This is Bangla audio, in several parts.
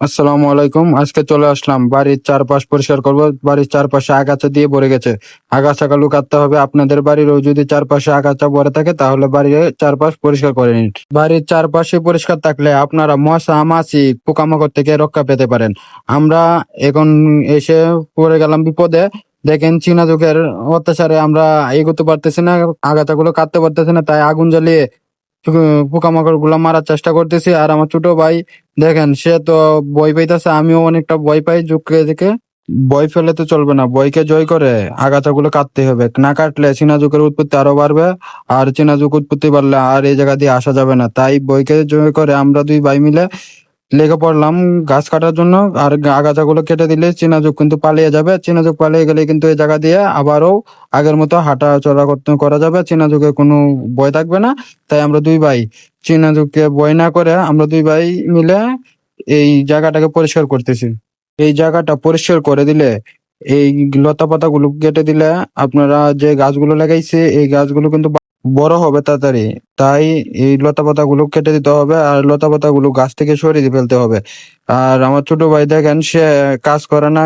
আসসালামু আলাইকুম। আজকে চলে আসলাম বাড়ির চারপাশ পরিষ্কার করব। বাড়ির চারপাশে আগাছা দিয়ে ভরে গেছে। আগাছাগুলো কাটতে হবে। আপনাদের বাড়িরও যদি চারপাশে আগাছা ভরে থাকে, তাহলে বাড়ির চারপাশ পরিষ্কার করে নিন। বাড়ির চারপাশে পরিষ্কার থাকলে আপনারা মশা, মাছি, পোকামাকড় থেকে রক্ষা পেতে পারেন। আমরা এখন এসে পড়ে গেলাম বিপদে। দেখেন চীনা যুগের অত্যাচারে আমরা এগোতে পারতেছি না, আগাছাগুলো কাটতে পারতেছি না, তাই আগুন জ্বালিয়ে পোকামাকড়গুলা মারার চেষ্টা করতেছি। আর আমার ছোট ভাই, দেখেন, সে তো বই পাইতেছে, আমিও অনেকটা ভয় পাই যুগকে দেখে ভয় ফেলে তো চলবে না বইকে জয় করে আগাছাগুলো কাটতে হবে। না কাটলে চীনা যুগের উৎপত্তি আরও বাড়বে, আর চীনা যুগ উৎপত্তি বাড়লে আর এই জায়গা দিয়ে আসা যাবে না। তাই বইকে জয় করে আমরা দুই ভাই মিলে লেগে পড়লাম গাছ কাটার জন্য। আর আগাছাগুলো কেটে দিলে চীনা যুগ কিন্তু পালিয়ে যাবে। চীনা যুগ পালিয়ে গেলে কিন্তু এই জায়গা দিয়ে আবারও আগের মতো হাঁটা চলা করতে করা যাবে। চীনা যুগে কোনো ভয় থাকবে না। তাই আমরা দুই ভাই চীনা যুগকে ভয় না করে আমরা দুই ভাই মিলে এই জায়গাটাকে পরিষ্কার করতেছি। এই জায়গাটা পরিষ্কার করে দিলে এই লতা পাতা গুলো কেটে দিলে আপনারা যে গাছগুলো লাগাইছে, এই গাছগুলো কিন্তু বড় হবে তাড়াতাড়ি। তাই এই লতা পাতা গুলো কেটে দিতে হবে আর লতা পাতা গুলো গাছ থেকে সরিয়ে ফেলতে হবে। আর আমার ছোট ভাই দেখেন, সে কাজ করে না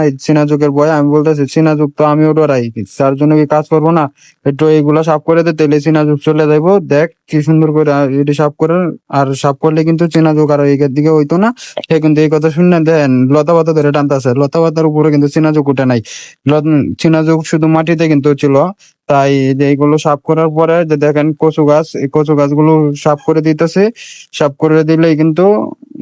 যুগের বয়। আমি বলতেছি যুগ তো আমিও ডরাই তার জন্য কি কাজ করব না? একটু এইগুলা সাফ করে দে তাহলে যুগ চলে যাইবো। দেখ কি সুন্দর করে এটি সাফ করে, আর সাফ করলে কিন্তু চীনা যুগ আর এগের দিকে হইতো না। সে কিন্তু এই কথা শুনে দেন লতা পাতা ধরে টানতেছে। লতা পাতার উপরে কিন্তু চীনা যুগ উঠে নাই। যুগ শুধু মাটিতে কিন্তু ছিল। তাই যে এইগুলো সাফ করার পরে যে দেখেন কচু গাছ, এই কচু গাছগুলো সাফ করে দিতেছে। সাফ করে দিলেই কিন্তু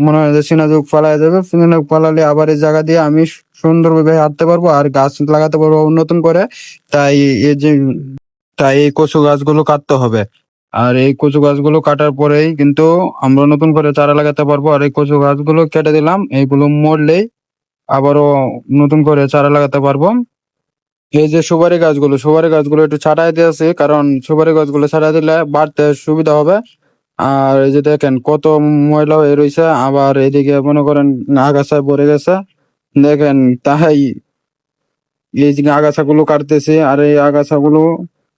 মনে হয় যে যুগ পালা যাবে। যুগ পালালে আবার এই জায়গা দিয়ে আমি সুন্দরভাবে হাঁটতে পারব আর গাছ লাগাতে পারব নতুন করে। তাই এই যে, তাই এই কচু গাছগুলো কাটতে হবে। আর এই কচু গাছগুলো কাটার পরেই কিন্তু আমরা নতুন করে চারা লাগাতে পারব। আর এই কচু গাছগুলো কেটে দিলাম। এইগুলো মরলেই আবারও নতুন করে চারা লাগাতে পারব। এই যে সুপারি গাছগুলো সুপারি গাছগুলো একটু ছাটাই দিয়েছি কারণ সুপারি গাছগুলো ছাটাই দিলে বাড়তে সুবিধা হবে। আর এই যে দেখেন কত ময়লা হয়ে রয়েছে আবার এদিকে মনে করেন আগাছায় ভরে গেছে। দেখেন তাহাই এই যে আগাছাগুলো কাটতেছি, আর এই আগাছাগুলো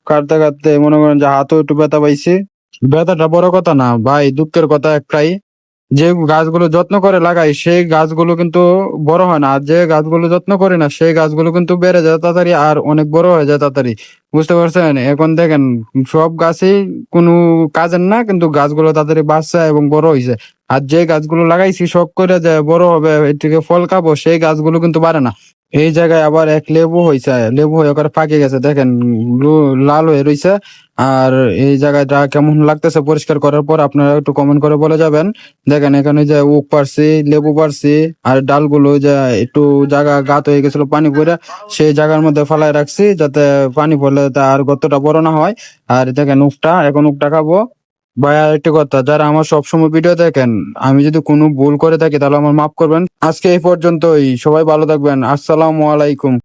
কাটতে কাটতে মনে করেন যে হাতও একটু ব্যথা পাইছি। ব্যথাটা বড় কথা না, ভাই, দুঃখের কথা একটাই যে গাছগুলো যত্ন করে লাগাই, সেই গাছগুলো কিন্তু বড় হয় না। আর যে গাছগুলো যত্ন করে না, সেই গাছগুলো কিন্তু বেড়ে যায় তাড়াতাড়ি আর অনেক বড় হয়ে যায় তাড়াতাড়ি। বুঝতে পারছেন? এখন দেখেন, সব গাছই কোনো কাজের না, কিন্তু গাছগুলো তাড়াতাড়ি বাড়ছে এবং বড় হয়েছে আর যে গাছগুলো লাগাইছি, শখ করে যায় বড় হবে, এটিকে ফল খাব, সেই গাছগুলো কিন্তু বাড়ে না। এই জায়গায় আবার এক লেবু হয়েছে লেবু হয়ে ওখানে পাকে গেছে, দেখেন লাল হয়ে রয়েছে আর এই জায়গাটা কেমন লাগতেছে পরিষ্কার করার পর আপনারা একটু কমেন্ট করে বলে যাবেন। দেখেন এখানে যে উক পারছি লেবু পারছি আর ডালগুলো যে একটু জায়গা গাত হয়ে গেছিল পানি পড়ে, সেই জায়গার মধ্যে ফালাই রাখছি যাতে পানি পড়লে তা আর গতটা বড় না হয়। আর দেখেন উকটা, এখন উকটা খাব। ভাই, আর একটি কথা, যারা আমার সবসময় ভিডিও দেখেন, আমি যদি কোনো ভুল করে থাকি, তাহলে আমার মাফ করবেন। আজকে এই পর্যন্তই, সবাই ভালো থাকবেন। আসসালামু আলাইকুম।